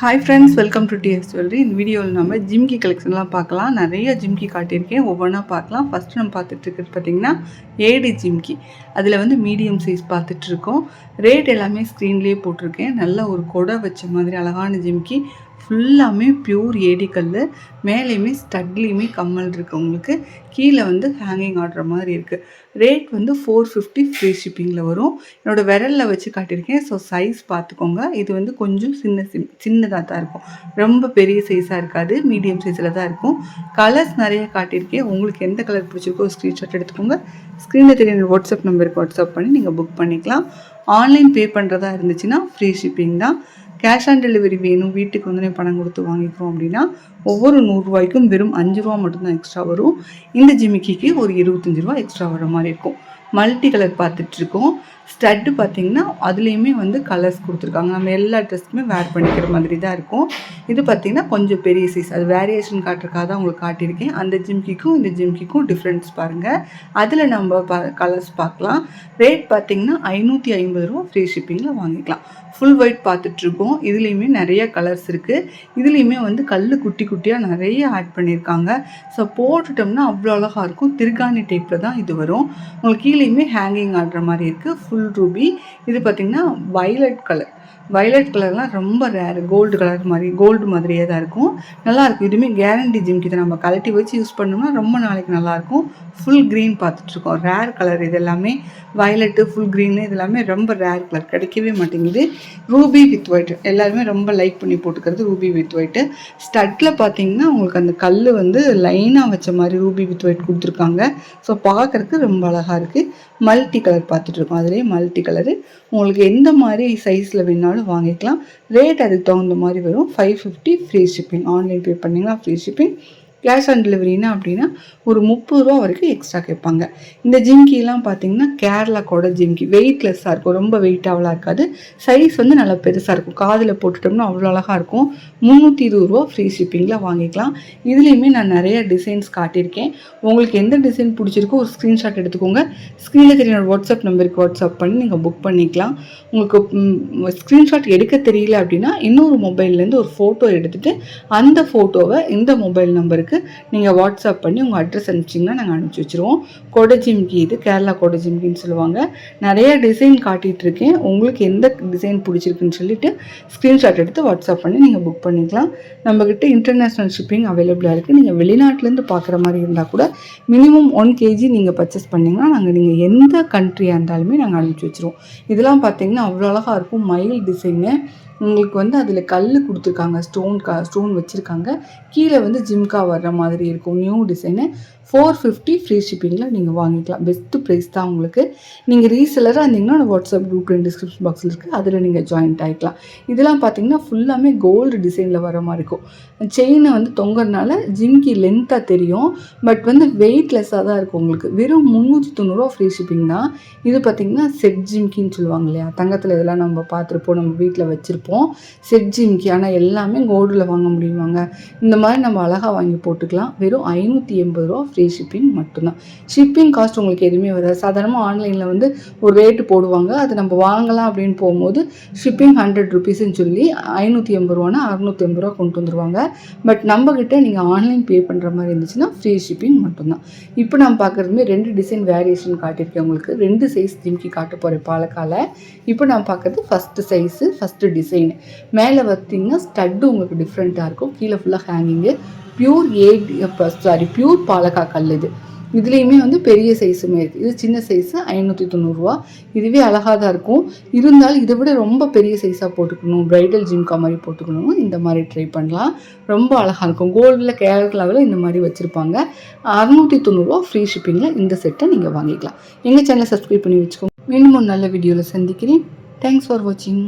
Hi friends welcome to DS jewellery இந்த வீடியோவில் நம்ம ஜிம்கி கலெக்ஷன்லாம் பார்க்கலாம். நிறைய ஜிம்கி காட்டியிருக்கேன். ஒவ்வொன்றா பார்க்கலாம். ஃபஸ்ட்டு நம்ம பார்த்துட்ருக்கிறது பார்த்திங்கன்னா பார்த்தீங்கன்னா ஏடி ஜிம்கி அதில் வந்து மீடியம் சைஸ் பார்த்துட்ருக்கோம் ரேட் எல்லாமே ஸ்க்ரீன்லேயே போட்டிருக்கேன். நல்ல ஒரு கொடை வச்ச மாதிரி அழகான ஜிம்கி ஃபுல்லாமே பியூர் ஏடிக்கல் மேலேயுமே ஸ்டட்லேயுமே கம்மல் இருக்குது உங்களுக்கு. கீழே வந்து ஹேங்கிங் ஆடுற மாதிரி இருக்குது ரேட் வந்து ஃபோர் ஃபிஃப்டி ஃப்ரீ ஷிப்பிங்கில் வரும். என்னோடய விரலில் வச்சு காட்டியிருக்கேன். ஸோ சைஸ் பார்த்துக்கோங்க. இது வந்து கொஞ்சம் சின்ன சின் சின்னதாக தான் இருக்கும். ரொம்ப பெரிய சைஸாக இருக்காது. மீடியம் சைஸில் தான் இருக்கும். கலர்ஸ் நிறைய காட்டியிருக்கேன். உங்களுக்கு எந்த கலர் பிடிச்சிருக்கோ ஸ்க்ரீன்ஷாட் எடுத்துக்கோங்க. ஸ்க்ரீனில் தெரியுற வாட்ஸ்அப் நம்பருக்கு வாட்ஸ்அப் பண்ணி நீங்கள் புக் பண்ணிக்கலாம். ஆன்லைன் பே பண்ணுறதா இருந்துச்சுன்னா ஃப்ரீ ஷிப்பிங் தான். கேஷ் ஆன் டெலிவரி வேணும் வீட்டுக்கு வந்து பணம் கொடுத்து வாங்கிக்கிறோம் அப்படின்னா ஒவ்வொரு நூறுரூவாய்க்கும் வெறும் அஞ்சு ரூபா மட்டும்தான் எக்ஸ்ட்ரா வரும். இந்த ஜிமிக்கிக்கு ஒரு இருபத்தஞ்சி ரூபா எக்ஸ்ட்ரா வர மாதிரி இருக்கும். மல்டி கலர் பார்த்துட்ருக்கோம் ஸ்டட்டு பார்த்தீங்கன்னா அதுலேயுமே வந்து கலர்ஸ் கொடுத்துருக்காங்க. நம்ம எல்லா ட்ரெஸ்க்குமே வேர் பண்ணிக்கிற மாதிரி தான் இருக்கும். இது பார்த்திங்கன்னா கொஞ்சம் பெரிய சைஸ் அது வேரியேஷன் காட்டுறக்காக தான் உங்களுக்கு காட்டியிருக்கேன். அந்த ஜிம்கிக்கும் இந்த ஜிம்கிக்கும் டிஃப்ரென்ஸ் பாருங்கள் அதில் நம்ம பா கலர்ஸ் பார்க்கலாம். ரேட் பார்த்திங்கன்னா ஐநூற்றி ஐம்பது ரூபா ஃப்ரீ ஷிப்பிங்கில் வாங்கிக்கலாம். ஃபுல் ஒயிட் பார்த்துட்ருக்கோம். இதுலேயுமே நிறைய கலர்ஸ் இருக்குது இதுலேயுமே வந்து கல் குட்டி குட்டியாக நிறைய ஆட் பண்ணியிருக்காங்க. ஸோ போட்டுட்டோம்னா அவ்வளோ அழகாக இருக்கும். திருகாணி டைப்பில் தான் இது வரும். உங்களுக்கு கீழேயுமே ஹேங்கிங் ஆடுற மாதிரி இருக்குது ஃபுல் ரூபி இது பார்த்திங்கன்னா வயலட் கலர் வைலட் கலர்லாம் ரொம்ப ரேர் கோல்டு கலர் மாதிரி கோல்டு மாதிரியே தான் இருக்கும். நல்லாயிருக்கும் இதுவுமே கேரண்டி ஜிம்கி இதை நம்ம கலட்டி வச்சு யூஸ் பண்ணோம்னா ரொம்ப நாளைக்கு நல்லாயிருக்கும் ஃபுல் க்ரீன் பார்த்துட்ருக்கோம் ரேர் கலர் இது எல்லாமே. வயலட்டு ஃபுல் க்ரீனு இது எல்லாமே ரொம்ப ரேர் கலர் கிடைக்கவே மாட்டேங்குது. ரூபி வித் ஒயிட் எல்லாருமே ரொம்ப லைக் பண்ணி போட்டுக்கிறது ரூபி வித் ஒயிட்டு ஸ்டட்டில் பார்த்தீங்கன்னா உங்களுக்கு அந்த கல் வந்து லைனாக வச்ச மாதிரி ரூபி வித் ஒயிட் கொடுத்துருக்காங்க. ஸோ பார்க்குறதுக்கு ரொம்ப அழகாக இருக்குது மல்டி கலர் பார்த்துட்ருக்கோம் அதுலேயே மல்டி கலரு உங்களுக்கு எந்த மாதிரி சைஸில் வேணாலும் வாங்கிக்கலாம். ரேட் அதுக்கு தகுந்த மாதிரி வரும். Five fifty free shipping online pay பண்ணிங்கன்னா ஃப்ரீ ஷிப்பிங் கேஷ் ஆன் டெலிவரினா அப்படின்னா ஒரு முப்பது ரூபா வரைக்கும் எக்ஸ்ட்ரா கேட்பாங்க. இந்த ஜிம்கிலாம் பார்த்தீங்கன்னா கேரளா கூட ஜிம்கி வெயிட்லெஸ்ஸாக இருக்கும். ரொம்ப வெயிட்டாகலாம் இருக்காது. சைஸ் வந்து நல்லா பெருசாக இருக்கும். காதில் போட்டுட்டோம்னா அவ்வளோ அழகாக இருக்கும். முந்நூற்றி இருபது ரூபா ஃப்ரீ ஷிப்பிங்கில் வாங்கிக்கலாம். இதுலேயுமே நான் நிறைய டிசைன்ஸ் காட்டியிருக்கேன். உங்களுக்கு எந்த டிசைன் பிடிச்சிருக்கோ ஒரு ஸ்க்ரீன்ஷாட் எடுத்துக்கோங்க. ஸ்க்ரீனில் தெரிய வாட்ஸ்அப் நம்பருக்கு வாட்ஸ்அப் பண்ணி நீங்கள் புக் பண்ணிக்கலாம். உங்களுக்கு ஸ்க்ரீன்ஷாட் எடுக்க தெரியல அப்படின்னா இன்னொரு மொபைல்லேருந்து ஒரு ஃபோட்டோ எடுத்துகிட்டு அந்த ஃபோட்டோவை இந்த மொபைல் நம்பருக்கு நம்பருக்கு நீங்கள் வாட்ஸ்அப் பண்ணி உங்கள் அட்ரஸ் அனுப்பிச்சிங்கன்னா நாங்கள் அனுப்பிச்சி வச்சுருவோம். கொடை ஜிம்கி இது கேரளா கொடை ஜிம்கின்னு சொல்லுவாங்க. நிறைய டிசைன் காட்டிகிட்ருக்கேன் உங்களுக்கு எந்த டிசைன் பிடிச்சிருக்குன்னு சொல்லிவிட்டு ஸ்க்ரீன்ஷாட் எடுத்து வாட்ஸ்அப் பண்ணி நீங்கள் புக் பண்ணிக்கலாம். நம்மக்கிட்ட இன்டர்நேஷ்னல் ஷிப்பிங் அவைலபிளாக இருக்குது நீங்கள் வெளிநாட்டிலேருந்து பார்க்குற மாதிரி இருந்தால் கூட மினிமம் ஒன் கேஜி நீங்கள் பர்ச்சேஸ் பண்ணிங்கன்னா நாங்கள் நீங்கள் எந்த கண்ட்ரியாக இருந்தாலுமே நாங்கள் அனுப்பிச்சி வச்சுருவோம். இதெல்லாம் பார்த்தீங்கன்னா அவ்வளோ அழகாக இருக்கும். மயில் டிசைனு உங்களுக்கு வந்து அதில் கல் கொடுத்துருக்காங்க ஸ்டோன் கா ஸ்டோன் வச்சுருக்காங்க. கீழே வந்து ஜிம்கா வர்ற மாதிரி இருக்கும். New design four fifty free ஷிப்பிங்கில் நீங்கள் வாங்கிக்கலாம். பெஸ்ட்டு ப்ரைஸ் தான் உங்களுக்கு. நீங்கள் ரீசெலராக இருந்தீங்கன்னா வாட்ஸ்அப் குரூப் டிஸ்கிரிப்ஷன் பாக்ஸில் இருக்குது அதில் நீங்கள் ஜாயின்ட் ஆகிக்கலாம் இதெல்லாம் பார்த்தீங்கன்னா ஃபுல்லாமே கோல்டு டிசைனில் வர மாதிரி இருக்கும். செயினை வந்து தொங்குறதுனால ஜிம்கி லென்த்தாக தெரியும். பட் வந்து வெயிட்லெஸ்ஸாக தான் இருக்கும் உங்களுக்கு. வெறும் முந்நூற்றி தொண்ணூறுரூவா ஃப்ரீ ஷிப்பிங் தான். இது பார்த்திங்கன்னா செட் ஜிம்கின்னு சொல்லுவாங்க இல்லையா? தங்கத்தில் இதெல்லாம் நம்ம பார்த்துருப்போம் நம்ம வீட்டில் வச்சுருப்போம். செட் ஜிம்கி ஆனால் எல்லாமே கோல்டில் வாங்க முடியுவாங்க இந்த மாதிரி நம்ம அழகாக வாங்கி போட்டுக்கலாம். வெறும் ஐநூற்றி எண்பது ரூபா ஃப்ரீ ஷிப்பிங் மட்டும்தான். ஷிப்பிங் காஸ்ட் உங்களுக்கு எதுவுமே வராது. சாதாரணமாக ஆன்லைனில் வந்து ஒரு ரேட்டு போடுவாங்க. அது நம்ம வாங்கலாம் அப்படின்னு போகும்போது ஷிப்பிங் ஹண்ட்ரட் ருபீஸ்ன்னு சொல்லி ஐநூற்றி எண்பது ரூபானா அறுநூற்றி எண்பது ரூபா கொண்டு வந்துருவாங்க. பட் நம்மக்கிட்ட நீங்கள் ஆன்லைன் பே பண்ணுற மாதிரி இருந்துச்சுன்னா ஃப்ரீ ஷிப்பிங் மட்டும்தான். இப்போ நம்ம பார்க்குறதுமே ரெண்டு டிசைன் வேரியேஷன் காட்டியிருக்கேன் உங்களுக்கு. ரெண்டு சைஸ் ஜிம்கி காட்ட போகிற பாலக்கால. இப்போ நான் பார்க்குறது ஃபஸ்ட்டு சைஸு ஃபஸ்ட்டு டிசைன் மேலே பார்த்தீங்கன்னா ஸ்டட்டு உங்களுக்கு டிஃப்ரெண்ட்டாக இருக்கும். கீழே ஃபுல்லாக hanging pure add sorry pure பாலக்கா கல் இது. இதுலேயுமே வந்து பெரிய சைஸுமே இருக்குது இது சின்ன சைஸு ஐநூற்றி தொண்ணூறுரூவா இதுவே அழகாக தான் இருக்கும். இருந்தாலும் இதை விட ரொம்ப பெரிய சைஸாக போட்டுக்கணும். ப்ரைடல் ஜிம்கா மாதிரி போட்டுக்கணும் இந்த மாதிரி ட்ரை பண்ணலாம். ரொம்ப அழகாக இருக்கும். கோல்டில் கேரளாவில் இந்த மாதிரி வச்சுருப்பாங்க. அறுநூற்றி தொண்ணூறுரூவா ஃப்ரீ ஷிப்பிங்கில் இந்த செட்டை நீங்கள் வாங்கிக்கலாம். எங்கள் சேனலை சப்ஸ்கிரைப் பண்ணி வச்சுக்கோங்க. மீண்டும் ஒரு நல்ல வீடியோவில் சந்திக்கிறேன். தேங்க்ஸ் ஃபார் வாட்சிங்